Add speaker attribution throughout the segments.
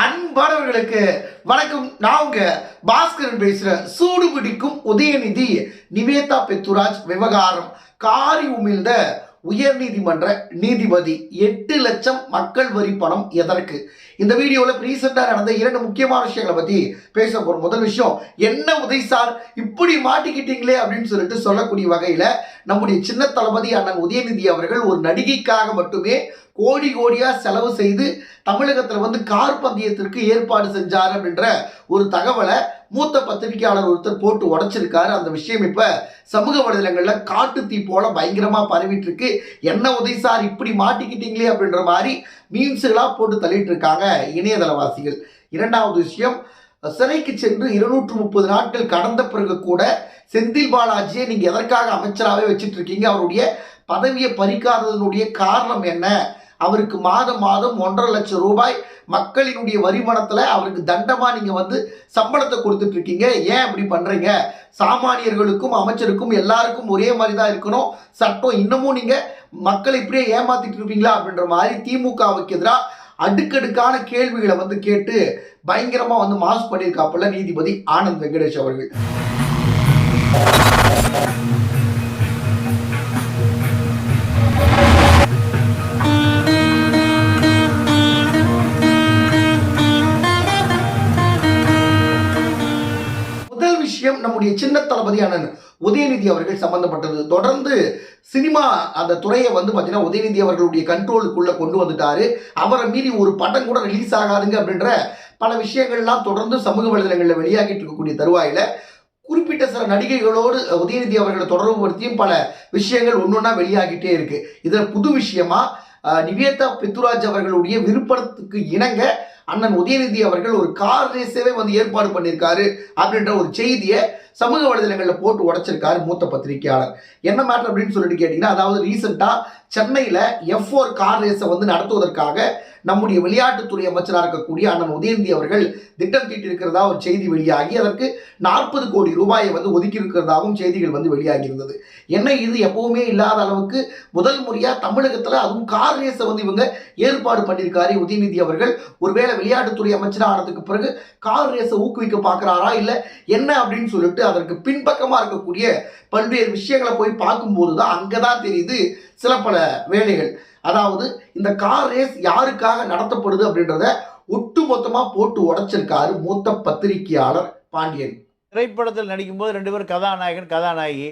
Speaker 1: அன்பானவர்களுக்கு வணக்கம். நான் உங்க பாஸ்கரன் பேசுறேன் சூடு பிடிக்கும் உதயநிதி நிவேதா பெத்துராஜ் விவகாரம். காரி உமிழ்ந்த உயர்நீதிமன்ற நீதிபதி எட்டு லட்சம் மக்கள் வரி பணம் எதற்கு? இந்த வீடியோவில் ரீசெண்டாக நடந்த இரண்டு முக்கியமான விஷயங்களை பற்றி பேச போகிறோம் முதல் விஷயம் என்ன உதய் சார்? இப்படி மாட்டிக்கிட்டீங்களே அப்படின்னு சொல்லிட்டு சொல்லக்கூடிய வகையில் நம்முடைய சின்ன தளபதி அண்ணன் உதயநிதி அவர்கள் ஒரு நடிகைக்காக மட்டுமே கோடி கோடியாக செலவு செய்து தமிழகத்தில் வந்து கார் பந்தயத்திற்கு ஏற்பாடு செஞ்சார் அப்படின்ற ஒரு தகவலை மூத்த பத்திரிகையாளர் ஒருத்தர் போட்டு உடைச்சிருக்காரு. அந்த விஷயம் இப்ப சமூக வலைதளங்கள்ல காட்டு தீ போல பயங்கரமா பரவிட்டு இருக்கு என்ன உதவி சார் இப்படி மாட்டிக்கிட்டீங்களே அப்படின்ற மாதிரி மீம்ஸுகளா போட்டு தள்ளிட்டு இருக்காங்க இணையதளவாசிகள். இரண்டாவது விஷயம் சிறைக்கு சென்று இருநூற்று முப்பது நாட்கள் கடந்த பிறகு கூட செந்தில் பாலாஜியை நீங்க எதற்காக அமைச்சராகவே வச்சுட்டு இருக்கீங்க அவருடைய பதவியை பறிக்காததனுடைய காரணம் என்ன? அவருக்கு மாதம் மாதம் ஒன்றரை லட்சம் ரூபாய் மக்களினுடைய வரிமணத்தில் அவருக்கு தண்டமா நீங்க வந்து சம்பளத்தை கொடுத்துட்டு இருக்கீங்க ஏன் அப்படி பண்றீங்க? சாமானியர்களுக்கும் அமைச்சருக்கும் எல்லாருக்கும் ஒரே மாதிரி தான் இருக்கணும். சட்டம் இன்னமும் நீங்க மக்களை இப்படியே ஏமாத்திட்டு இருப்பீங்களா அப்படின்ற மாதிரி திமுகவுக்கு எதிராக அடுக்கடுக்கான கேள்விகளை வந்து கேட்டு பயங்கரமா வந்து மாஸ் பண்ணியிருக்காப்புல நீதிபதி ஆனந்த் வெங்கடேஷ் அவர்கள். நம்முடைய சின்ன தளபதி அண்ணன் உதயநிதி அவர்கள் சம்பந்தப்பட்டது. தொடர்ந்து சினிமா அந்த துறையை வந்து பார்த்தீங்கன்னா உதயநிதி அவர்களுடைய கண்ட்ரோலுக்குள்ளே கொண்டு வந்துட்டாரு. அவரை மீறி ஒரு படம் கூட ரிலீஸ் ஆகாதுங்க அப்படின்ற பல விஷயங்கள்லாம் தொடர்ந்து சமூக வலைதளங்களில் வெளியாகிட்டு இருக்கக்கூடிய தருவாயில குறிப்பிட்ட சில நடிகைகளோடு உதயநிதி அவர்களை தொடர்புபடுத்தியும் பல விஷயங்கள் ஒன்னொன்னா வெளியாகிட்டே இருக்கு. இதில் புது விஷயமா நிவேதா பித்துராஜ் அவர்களுடைய விருப்பத்துக்கு இணங்க அண்ணன் உதயநிதி அவர்கள் ஒரு கார் ரேஸவே வந்து ஏற்பாடு பண்ணியிருக்காரு அப்படின்ற ஒரு செய்தியை சமூக வலைதளங்களில் போட்டு உடைச்சிருக்காரு மூத்த பத்திரிகையாளர். என்ன மேட்டர் அப்படின்னு சொல்லிட்டு கேட்டிங்கன்னா அதாவது ரீசெண்டாக சென்னையில் எஃப் ஓர் கார் ரேஸை வந்து நடத்துவதற்காக நம்முடைய விளையாட்டுத்துறை அமைச்சராக இருக்கக்கூடிய அண்ணன் உதயநிதி அவர்கள் திட்டம் தீட்டியிருக்கிறதா ஒரு செய்தி வெளியாகி அதற்கு நாற்பது கோடி ரூபாயை வந்து ஒதுக்கி இருக்கிறதாகவும் செய்திகள் வந்து வெளியாகி இருந்தது என்ன இது? எப்பவுமே இல்லாத அளவுக்கு முதல் முறையாக தமிழகத்தில் அதுவும் கார் ரேஸை வந்து இவங்க ஏற்பாடு பண்ணியிருக்காரு உதயநிதி அவர்கள். ஒருவேளை விளையாட்டுத்துறை அமைச்சராக ஆனதுக்கு பிறகு கார் ரேஸை ஊக்குவிக்க பார்க்குறாரா இல்லை என்ன அப்படின்னு சொல்லிட்டு அதற்கு பின்பக்கமாக இருக்கக்கூடிய பல்வேறு விஷயங்களை போய் பார்க்கும்போது தான் அங்கே தான் தெரியுது சில பல வேலைகள். அதாவது இந்த கார் ரேஸ் யாருக்காக நடத்தப்படுது அப்படின்றத ஒட்டு மொத்தமாக போட்டு உடைச்சிருக்காரு மூத்த பத்திரிகையாளர் பாண்டியன்.
Speaker 2: திரைப்படத்தில் நடிக்கும்போது ரெண்டு பேரும் கதாநாயகன் கதாநாயகி.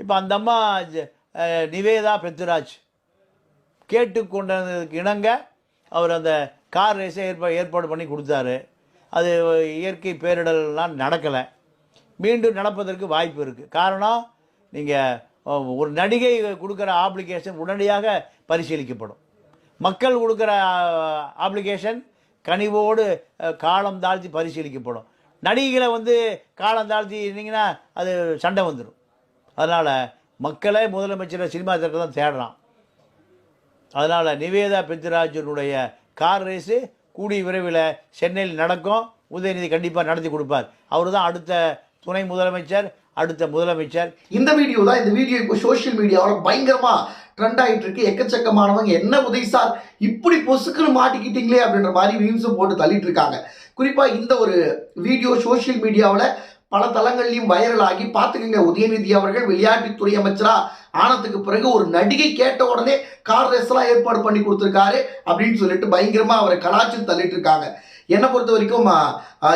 Speaker 2: இப்போ அந்த அம்மா நிவேதா அஹ், நிவேதா பெத்துராஜ் கேட்டுக்கொண்டதுக்கு இணங்க அவர் அந்த கார் ரேஸை ஏற்பா ஏற்பாடு பண்ணி கொடுத்தாரு. அது இயற்கை பேரிடர்லாம் நடக்கலை. மீண்டும் நடப்பதற்கு வாய்ப்பு இருக்குது காரணம் நீங்கள் ஒரு நடிகை கொடுக்குற ஆப்ளிகேஷன் உடனடியாக பரிசீலிக்கப்படும். மக்கள் கொடுக்குற ஆப்ளிகேஷன் கனிவோடு காலம் தாழ்த்தி பரிசீலிக்கப்படும். நடிகைகளை வந்து காலம் தாழ்த்தி இருந்தீங்கன்னா அது சண்டை வந்துடும் அதனால் மக்களே முதலமைச்சரை சினிமா திறக்க தான் தேடுறான் அதனால் நிவேதா பெத்ராஜனுடைய கார் ரேஸு கூடிய விரைவில் சென்னையில் நடக்கும். உதயநிதி கண்டிப்பாக நடத்தி கொடுப்பார். அவர் தான் அடுத்த துணை முதலமைச்சர் அடுத்த முதலமைச்சர்.
Speaker 1: இந்த வீடியோ தான் இந்த வீடியோ இப்போ சோஷியல் மீடியாவில் பயங்கரமா ட்ரெண்ட் ஆகிட்டு இருக்கு. எக்கச்சக்கமானவங்க என்ன உதவி சார் இப்படி பொசுக்குன்னு மாட்டிக்கிட்டீங்களே அப்படின்ற மாதிரி மீம்ஸும் போட்டு தள்ளிட்டு இருக்காங்க. குறிப்பாக இந்த ஒரு வீடியோ சோஷியல் மீடியாவில் பல தளங்கள்லையும் வைரல் ஆகி பார்த்துக்கங்க உதயநிதி அவர்கள் விளையாட்டுத்துறை அமைச்சராக ஆனதுக்கு பிறகு ஒரு நடிகை கேட்ட உடனே கார் ரேஸ்லாம் ஏற்பாடு பண்ணி கொடுத்துருக்காரு அப்படின்னு சொல்லிட்டு பயங்கரமா அவரை கலாச்சி தள்ளிட்டு இருக்காங்க. என்னை பொறுத்த வரைக்கும்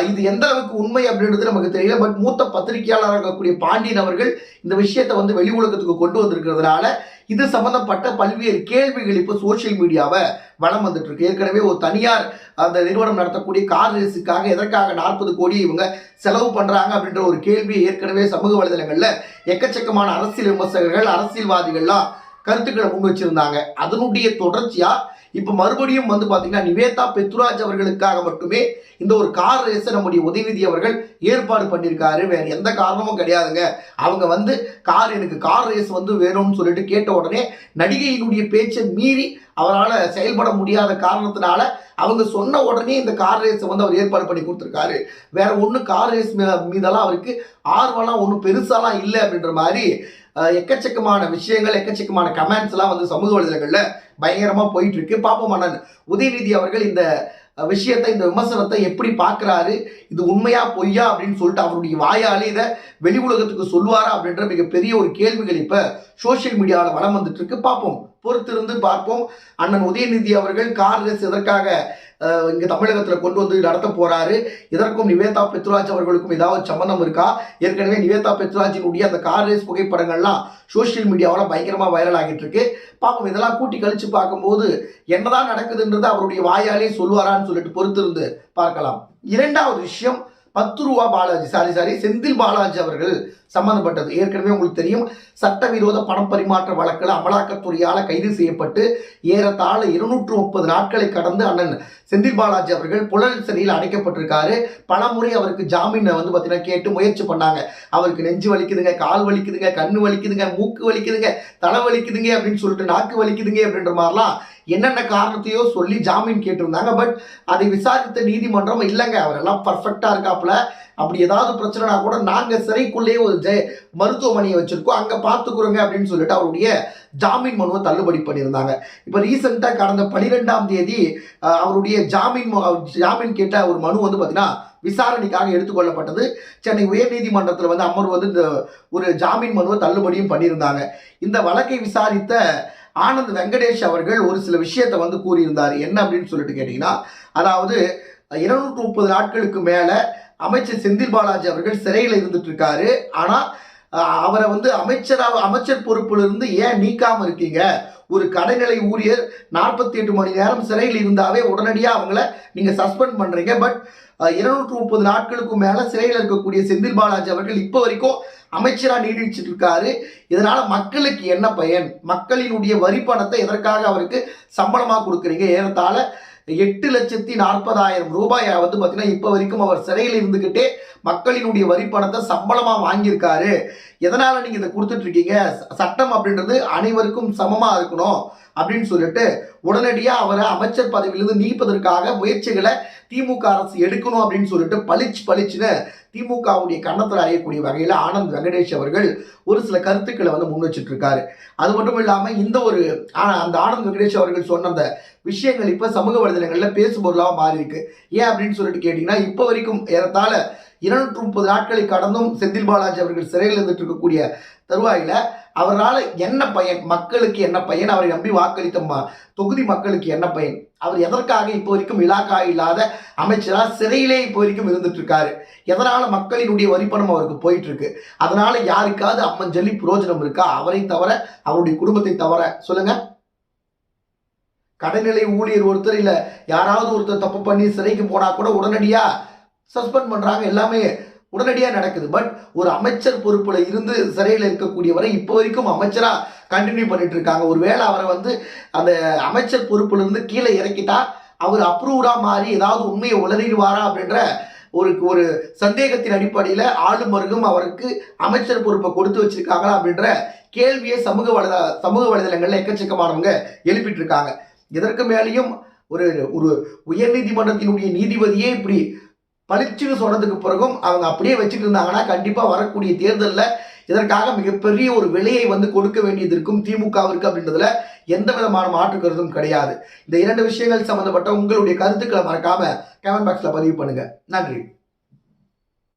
Speaker 1: இது எந்த அளவுக்கு உண்மை அப்படின்றது நமக்கு தெரியல. பட் மூத்த பத்திரிகையாளராக இருக்கக்கூடிய பாண்டியன் அவர்கள் இந்த விஷயத்தை வந்து வெளி உலகத்துக்கு கொண்டு வந்திருக்கிறதுனால இது சம்பந்தப்பட்ட பல்வேறு கேள்விகள் இப்போ சோஷியல் மீடியாவை வளம் வந்துட்டு இருக்கு ஏற்கனவே ஒரு தனியார் அந்த நிறுவனம் நடத்தக்கூடிய கார் ரேஸுக்காக எதற்காக நாற்பது கோடி இவங்க செலவு பண்றாங்க அப்படின்ற ஒரு கேள்வியை ஏற்கனவே சமூக வலைதளங்களில் எக்கச்சக்கமான அரசியல் விமர்சகர்கள் அரசியல்வாதிகள்லாம் கருத்துக்களை முன் வச்சிருந்தாங்க. அதனுடைய தொடர்ச்சியா இப்ப மறுபடியும் வந்து பாத்தீங்கன்னா நிவேதா பெத்ராஜ் அவர்களுக்காக மட்டுமே இந்த ஒரு கார் ரேஸை நம்முடைய உதயநிதி அவர்கள் ஏற்பாடு பண்ணியிருக்காரு. வேற எந்த காரணமும் கிடையாதுங்க. அவங்க வந்து கார் எனக்கு கார் ரேஸ் வந்து வேணும்னு சொல்லிட்டு கேட்ட உடனே நடிகையினுடைய பேச்சை மீறி அவரால் செயல்பட முடியாத காரணத்தினால அவங்க சொன்ன உடனே இந்த கார் ரேஸை வந்து அவர் ஏற்பாடு பண்ணி கொடுத்துருக்காரு. வேற ஒன்றும் கார் ரேஸ் மீதெல்லாம் அவருக்கு ஆர்வம்லாம் ஒன்றும் பெருசாலாம் இல்லை அப்படின்ற மாதிரி எக்கச்சக்கமான விஷயங்கள் எக்கச்சக்கமான கமெண்ட்ஸ்லாம் வந்து சமூக வலைதளங்களில் பயங்கரமாக போயிட்டு இருக்கு பாப்போம் மன்னன் உதயநிதி அவர்கள் இந்த விஷயத்தை இந்த விமர்சனத்தை எப்படி பார்க்குறாரு இது உண்மையா பொய்யா அப்படின்னு சொல்லிட்டு அவருடைய வாயாலே இதை வெளி உலகத்துக்கு சொல்லுவாரா அப்படின்ற மிகப்பெரிய ஒரு கேள்விகள் இப்போ சோஷியல் மீடியாவில் வளம் வந்துட்டு இருக்கு பார்ப்போம் பொறுத்திருந்து பார்ப்போம். அண்ணன் உதயநிதி அவர்கள் கார் ரேஸ் எதற்காக இங்கே தமிழகத்தில் கொண்டு வந்து நடத்த போகிறாரு இதற்கும் நிவேதா பெத்ராஜ் அவர்களுக்கும் ஏதாவது சம்பந்தம் இருக்கா? ஏற்கனவே நிவேதா பெத்ராஜினுடைய அந்த கார் ரேஸ் புகைப்படங்கள்லாம் சோஷியல் மீடியாவில் பயங்கரமாக வைரல் ஆகிட்டு இருக்கு. பார்ப்போம் இதெல்லாம் கூட்டி கழித்து பார்க்கும்போது என்னதான் நடக்குதுன்றது அவருடைய வாயாலே சொல்லுவாரான்னு சொல்லிட்டு பொறுத்திருந்து பார்க்கலாம். இரண்டாவது விஷயம் பத்து ரூபா பாலாஜி சாரி சாரி செந்தில் பாலாஜி அவர்கள் சம்பந்தப்பட்டது. ஏற்கனவே உங்களுக்கு தெரியும் சட்டவிரோத பணம் பரிமாற்ற வழக்கில் அமலாக்கத்துறையால் கைது செய்யப்பட்டு ஏறத்தாழ இருநூற்று முப்பது நாட்களை கடந்து அண்ணன் செந்தில் பாலாஜி அவர்கள் புழல் சிறையில் அடைக்கப்பட்டிருக்காரு. பலமுறை அவருக்கு ஜாமீனை வந்து பார்த்தீங்கன்னா கேட்டு முயற்சி பண்ணாங்க. அவருக்கு நெஞ்சு வலிக்குதுங்க கால் வலிக்குதுங்க கண்ணு வலிக்குதுங்க மூக்கு வலிக்குதுங்க தலை வலிக்குதுங்க அப்படின்னு சொல்லிட்டு நாக்கு வலிக்குதுங்க அப்படின்ற மாதிரிலாம் என்னென்ன காரணத்தையோ சொல்லி ஜாமீன் கேட்டிருந்தாங்க. பட் அதை விசாரித்த நீதிமன்றம் இல்லைங்க அவரெல்லாம் பர்ஃபெக்டாக இருக்காப்புல. அப்படி ஏதாவது பிரச்சனைனா கூட நாங்கள் சிறைக்குள்ளேயே ஒரு ஜெய மருத்துவமனையை வச்சுருக்கோம். அங்கே பார்த்துக்குறோங்க அப்படின்னு சொல்லிட்டு அவருடைய ஜாமீன் மனுவை தள்ளுபடி பண்ணியிருந்தாங்க. இப்போ ரீசெண்டாக கடந்த பனிரெண்டாம் தேதி அவருடைய ஜாமீன் ஜாமீன் கேட்ட ஒரு மனு வந்து பார்த்தீங்கன்னா விசாரணைக்காக எடுத்துக்கொள்ளப்பட்டது. சென்னை உயர்நீதிமன்றத்தில் வந்து அமர்வு வந்து இந்த ஒரு ஜாமீன் மனுவை தள்ளுபடியும் பண்ணியிருந்தாங்க. இந்த வழக்கை விசாரித்த ஆனந்த் வெங்கடேஷ் அவர்கள் ஒரு சில விஷயத்தை வந்து கூறியிருந்தார். என்ன அப்படின்னு சொல்லிட்டு கேட்டிங்கன்னா அதாவது இருநூற்று முப்பது நாட்களுக்கு மேலே அமைச்சர் செந்தில் பாலாஜி அவர்கள் சிறையில் இருந்துட்டு இருக்காரு ஆனால் அவரை வந்து அமைச்சராக அமைச்சர் பொறுப்பிலிருந்து ஏன் நீக்காமல் இருக்கீங்க? ஒரு கடைநிலை ஊழியர் நாற்பத்தி எட்டு மணி நேரம் சிறையில் இருந்தாவே உடனடியாக அவங்கள நீங்கள் சஸ்பெண்ட் பண்ணுறீங்க பட் இருநூற்று முப்பது நாட்களுக்கு மேலே சிறையில் இருக்கக்கூடிய செந்தில் பாலாஜி அவர்கள் இப்போ வரைக்கும் அமைச்சராக நீடிச்சுட்டு இருக்காரு இதனால் மக்களுக்கு என்ன பயன்? மக்களினுடைய வரி பணத்தை எதற்காக அவருக்கு சம்பளமாக கொடுக்குறீங்க? ஏறத்தாழ எட்டு லட்சத்தி நாற்பதாயிரம் ரூபாயை வந்து பார்த்தீங்கன்னா இப்போ வரைக்கும் அவர் சிறையில் இருந்துக்கிட்டே மக்களினுடைய வரி பணத்தை சம்பளமாக வாங்கியிருக்காரு. எதனால் நீங்கள் இதை கொடுத்துட்ருக்கீங்க சட்டம் அப்படின்றது அனைவருக்கும் சமமாக இருக்கணும் அப்படின்னு சொல்லிட்டு உடனடியாக அவரை அமைச்சர் பதவியிலிருந்து நீப்பதற்காக முயற்சிகளை திமுக அரசு எடுக்கணும் அப்படின்னு சொல்லிட்டு பளிச்சு பளிச்சுன்னு திமுகவுடைய கன்னத்தில் அறையக்கூடிய வகையில் ஆனந்த் வெங்கடேஷ் அவர்கள் ஒரு சில கருத்துக்களை வந்து முன் வச்சிட்டு இருக்காரு. அது மட்டும் இல்லாமல் இந்த ஒரு அந்த ஆனந்த் வெங்கடேஷ் அவர்கள் சொன்ன அந்த விஷயங்கள் இப்போ சமூக வலைதளங்களில் பேசுபொருளாக மாறி இருக்கு ஏன் அப்படின்னு சொல்லிட்டு கேட்டிங்கன்னா இப்போ வரைக்கும் ஏறத்தாழ இருநூற்று முப்பது நாட்களை கடந்தும் செந்தில் பாலாஜி அவர்கள் சிறையில் இருந்துட்டு இருக்கக்கூடிய தருவாயில அவரால் என்ன பயன்? மக்களுக்கு என்ன பயன்? அவரை நம்பி வாக்களித்த தொகுதி மக்களுக்கு என்ன பயன்? அவர் எதற்காக இப்போ வரைக்கும் இலாக்கா இல்லாத அமைச்சராக சிறையிலே இப்போ வரைக்கும் இருந்துட்டு இருக்காரு எதனால மக்களினுடைய வரிப்பணம் அவருக்கு போயிட்டு இருக்கு அதனால யாருக்காவது அம்மன் ஜல்லி புரோஜனம் இருக்கா? அவரை தவிர அவருடைய குடும்பத்தை தவிர சொல்லுங்க. கடைநிலை ஊழியர் ஒருத்தர் இல்ல யாராவது ஒருத்தர் தப்பு பண்ணி சிறைக்கு போனா கூட உடனடியா சஸ்பெண்ட் பண்றாங்க. எல்லாமே உடனடியாக நடக்குது. பட் ஒரு அமைச்சர் பொறுப்பில் இருந்து சிறையில் இருக்கக்கூடியவரை இப்போ வரைக்கும் அமைச்சராக கண்டினியூ பண்ணிட்டு இருக்காங்க. ஒருவேளை அவரை வந்து அந்த அமைச்சர் பொறுப்பிலிருந்து கீழே இறக்கிட்டா அவர் அப்ரூவ்டாக மாறி ஏதாவது உண்மையை உளறிடுவாரா அப்படின்ற ஒரு ஒரு சந்தேகத்தின் அடிப்படையில் ஆளும் வர்க்கம் அவருக்கு அமைச்சர் பொறுப்பை கொடுத்து வச்சிருக்காங்களா அப்படின்ற கேள்வியை சமூக வலைத சமூக வலைதளங்களில் எக்கச்சக்கமானவங்க எழுப்பிட்டு இருக்காங்க. இதற்கு மேலேயும் ஒரு ஒரு உயர்நீதிமன்றத்தினுடைய நீதிபதியே இப்படி பளிச்சுன்னு சொன்னதுக்கு பிறகும் அவங்க அப்படியே வச்சுட்டு இருந்தாங்கன்னா கண்டிப்பாக வரக்கூடிய தேர்தலில் இதற்காக மிகப்பெரிய ஒரு விலையை வந்து கொடுக்க வேண்டியது இருக்கும். திமுகவிற்கு அப்படின்றதுல எந்த விதமான மாற்று கருத்தும் கிடையாது. இந்த இரண்டு விஷயங்கள் சம்பந்தப்பட்ட உங்களுடைய கருத்துக்களை மறக்காம கமெண்ட் பாக்ஸில் பதிவு பண்ணுங்க. நன்றி.